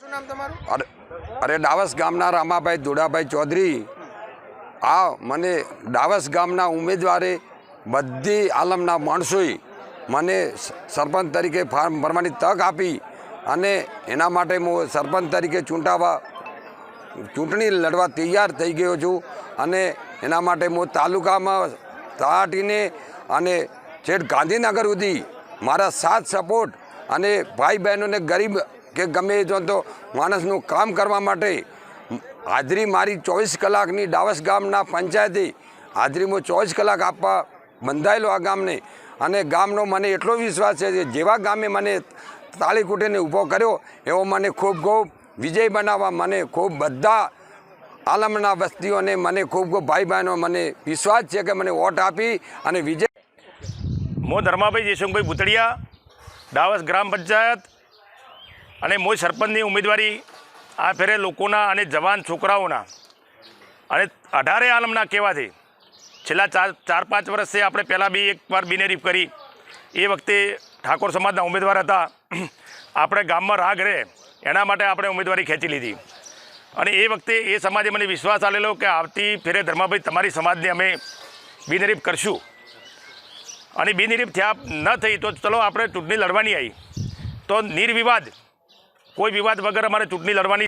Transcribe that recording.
શું નામ તમારું? અરે અરે, ડાવસ ગામના રામાભાઈ દોડાભાઈ ચૌધરી. આ મને ડાવસ ગામના ઉમેદવારે બધી આલમના માણસોએ મને સરપંચ તરીકે ફાર્મ ભરવાની તક આપી અને એના માટે હું સરપંચ તરીકે ચૂંટાવા, ચૂંટણી લડવા તૈયાર થઈ ગયો છું અને એના માટે હું તાલુકામાં તાટીને અને છેક ગાંધીનગર સુધી મારા સાથ સપોર્ટ અને ભાઈ બહેનોને ગરીબ કે ગમે જો તો માણસનું કામ કરવા માટે હાજરી મારી ચોવીસ કલાકની ડાવસ ગામના પંચાયતે હાજરીમાં ચોવીસ કલાક આપવા બંધાયેલો આ ગામને. અને ગામનો મને એટલો વિશ્વાસ છે કે જેવા ગામે મને તાળી કૂટીને ઊભો કર્યો, એવો મને ખૂબ ખૂબ વિજય બનાવવા મને ખૂબ બધા આલમના વસ્તીઓને મને ખૂબ ખૂબ ભાઈ બહેનો મને વિશ્વાસ છે કે મને વોટ આપી અને વિજય હું ધર્માભાઈ જયશંકભાઈ ભૂતળિયા ડાવસ ગ્રામ પંચાયત અને મોજ સરપંચની ઉમેદવારી આ ફેરે લોકોના અને જવાન છોકરાઓના. અને અઢારે આલમના કહેવાથી છેલ્લા ચાર ચાર, પાંચ વર્ષથી આપણે પહેલાં બી એકવાર બિનેરીફ કરી. એ વખતે ઠાકોર સમાજના ઉમેદવાર હતા. આપણે ગામમાં રાગ રહે, એના માટે આપણે ઉમેદવારી ખેંચી લીધી. અને એ વખતે એ સમાજે મને વિશ્વાસ આલેલો કે આવતી ફેરે ધર્માભાઈ તમારી સમાજને અમે બિનરીફ કરશું. અને બિનરીફ થયા ન થઈ તો ચલો આપણે ચૂંટણી લડવાની આવી તો નિર્વિવાદ કોઈ વિવાદ વગર અમારે ચૂંટણી લડવાની